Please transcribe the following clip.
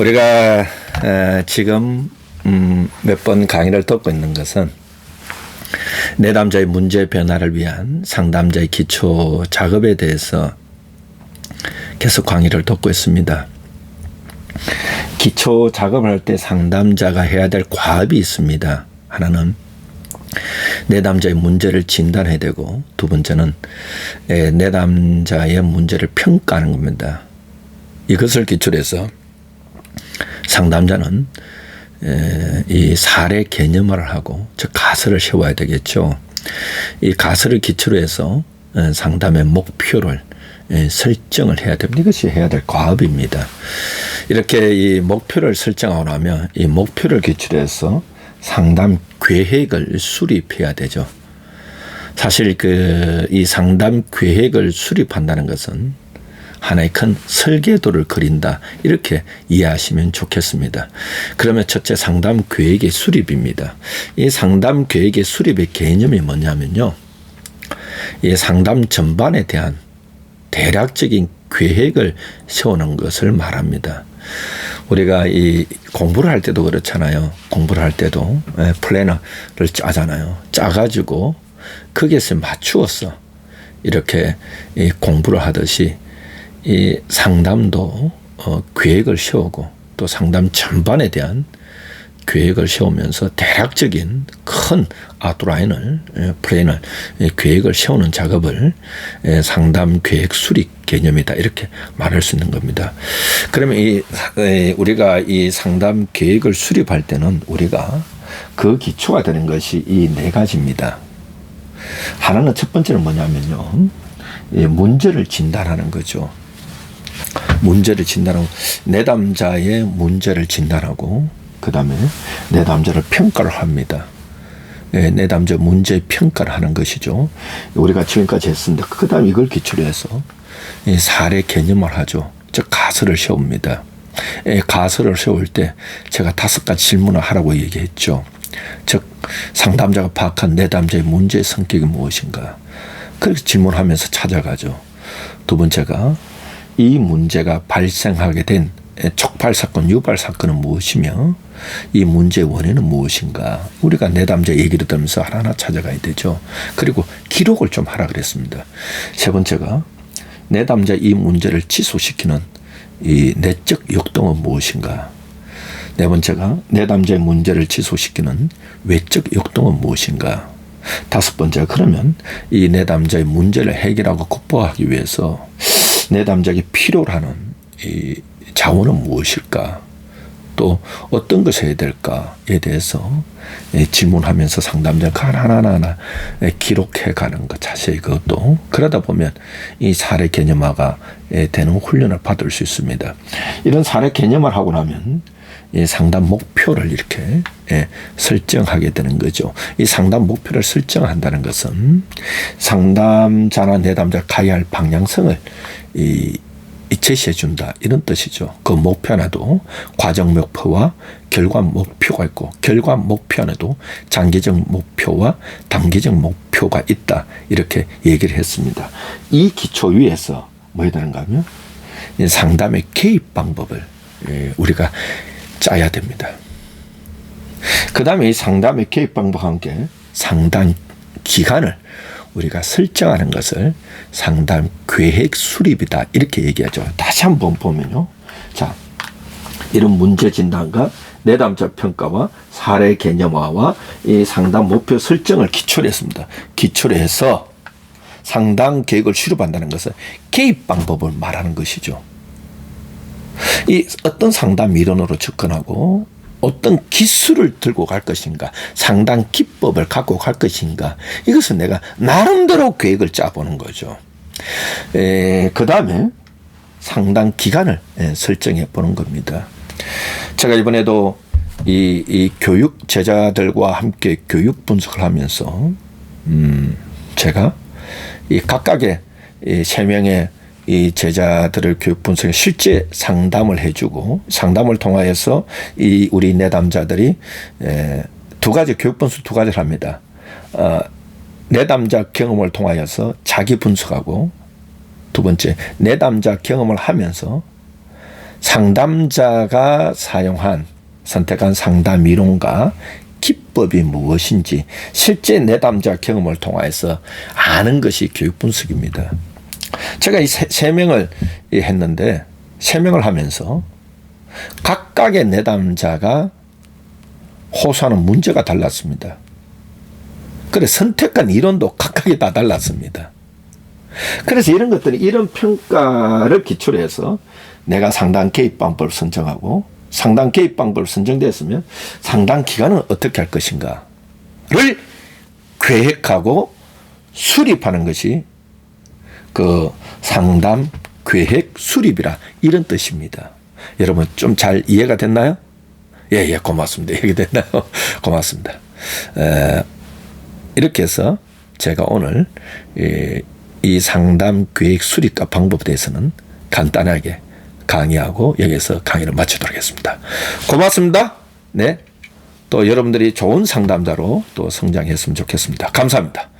우리가 지금 음, 몇번 강의를 듣고 있는 것은 내담자의 문제 변화를 위한 상담자의 기초 작업에 대해서 계속 강의를 듣고 있습니다. 기초 작업을 할 때 상담자가 해야 될 과업이 있습니다. 하나는 내담자의 문제를 진단해야 되고 두 번째는 내담자의 문제를 평가하는 겁니다. 이것을 기초로 해서 상담자는 이 사례 개념화를 하고 즉 가설을 세워야 되겠죠. 이 가설을 기초로 해서 상담의 목표를 설정을 해야 됩니다. 이것이 해야 될 과업입니다. 이렇게 이 목표를 설정하고 나면 이 목표를 기초로 해서 상담 계획을 수립해야 되죠. 사실 그 이 상담 계획을 수립한다는 것은 하나의 큰 설계도를 그린다. 이렇게 이해하시면 좋겠습니다. 그러면 첫째 상담 계획의 수립입니다. 이 상담 계획의 수립의 개념이 뭐냐면요. 이 상담 전반에 대한 대략적인 계획을 세우는 것을 말합니다. 우리가 이 공부를 할 때도 그렇잖아요. 공부를 할 때도 예, 플래너를 짜잖아요. 짜가지고 거기에서 맞추어서 이렇게 공부를 하듯이 이 상담도 어, 계획을 세우고 또 상담 전반에 대한 계획을 세우면서 대략적인 큰 아웃라인을 예, 플랜을 예, 계획을 세우는 작업을 예, 상담 계획 수립 개념이다 이렇게 말할 수 있는 겁니다. 그러면 이 우리가 이 상담 계획을 수립할 때는 우리가 그 기초가 되는 것이 이 네 가지입니다. 하나는 첫 번째는 뭐냐면요. 문제를 진단하는 거죠. 문제를 진단하고 내담자의 문제를 진단하고 그 다음에 내담자를 평가를 합니다. 네, 내담자 문제 평가를 하는 것이죠. 우리가 지금까지 했습니다. 그 다음 이걸 기초로 해서 사례 개념을 하죠. 즉 가설을 세웁니다. 가설을 세울 때 제가 다섯 가지 질문을 하라고 얘기했죠. 즉 상담자가 파악한 내담자의 문제의 성격이 무엇인가. 그렇게 질문하면서 찾아가죠. 두 번째가 이 문제가 발생하게 된 촉발 사건, 유발 사건은 무엇이며 이 문제의 원인은 무엇인가? 우리가 내담자 얘기를 들으면서 하나하나 찾아가야 되죠. 그리고 기록을 좀 하라 그랬습니다. 세 번째가 내담자 이 문제를 취소시키는 이 내적 역동은 무엇인가? 네 번째가 내담자의 문제를 취소시키는 외적 역동은 무엇인가? 다섯 번째가 그러면 이 내담자의 문제를 해결하고 극복하기 위해서 내담자에게 필요로 하는 이 자원은 무엇일까? 또 어떤 것을 해야 될까에 대해서 질문하면서 상담자가 하나하나 기록해 가는 것 자세히 그것도 그러다 보면 이 사례 개념화가 되는 훈련을 받을 수 있습니다. 이런 사례 개념을 하고 나면 이 상담 목표를 이렇게 설정하게 되는 거죠. 이 상담 목표를 설정한다는 것은 상담자나 내담자 가야 할 방향성을 이 제시해 준다 이런 뜻이죠. 그 목표 안에도 과정 목표와 결과 목표가 있고 결과 목표 안에도 장기적 목표와 단기적 목표가 있다 이렇게 얘기를 했습니다. 이 기초 위에서 뭐 해야 되는가 하면 상담의 개입 방법을 예, 우리가 짜야 됩니다. 그 다음에 이 상담의 개입 방법과 함께 상담 기간을 우리가 설정하는 것을 상담 계획 수립이다. 이렇게 얘기하죠. 다시 한번 보면요. 자, 이런 문제 진단과 내담자 평가와 사례 개념화와 이 상담 목표 설정을 기초로 했습니다. 기초로 해서 상담 계획을 수립한다는 것은 개입 방법을 말하는 것이죠. 이 어떤 상담 이론으로 접근하고 어떤 기술을 들고 갈 것인가, 상당 기법을 갖고 갈 것인가, 이것은 내가 나름대로 계획을 짜보는 거죠. 그 다음에 상당 기간을 에, 설정해 보는 겁니다. 제가 이번에도 이, 이 교육 제자들과 함께 교육 분석을 하면서, 음, 제가 이 각각의 이 세 명의 이 제자들을 교육 분석에 실제 상담을 해주고 상담을 통하여서 이 우리 내담자들이 에, 두 가지 교육 분석 두 가지를 합니다. 어, 내담자 경험을 통하여서 자기 분석하고 두 번째 내담자 경험을 하면서 상담자가 사용한 선택한 상담 이론과 기법이 무엇인지 실제 내담자 경험을 통해서 아는 것이 교육 분석입니다. 제가 이 세 명을 했는데 세 명을 하면서 각각의 내담자가 호소하는 문제가 달랐습니다. 그래 선택한 이론도 각각이 다 달랐습니다. 그래서 이런 것들이 이런 평가를 기초로 해서 내가 상담 개입 방법을 선정하고 상담 개입 방법을 선정됐으면 상담 기간은 어떻게 할 것인가를 계획하고 수립하는 것이 그 상담 계획 수립이라 이런 뜻입니다. 여러분 좀 잘 이해가 됐나요? 예, 예, 고맙습니다. 이해됐나요? 고맙습니다. 에, 이렇게 해서 제가 오늘 이, 이 상담 계획 수립과 방법에 대해서는 간단하게 강의하고 여기서 강의를 마치도록 하겠습니다. 고맙습니다. 네. 또 여러분들이 좋은 상담자로 또 성장했으면 좋겠습니다. 감사합니다.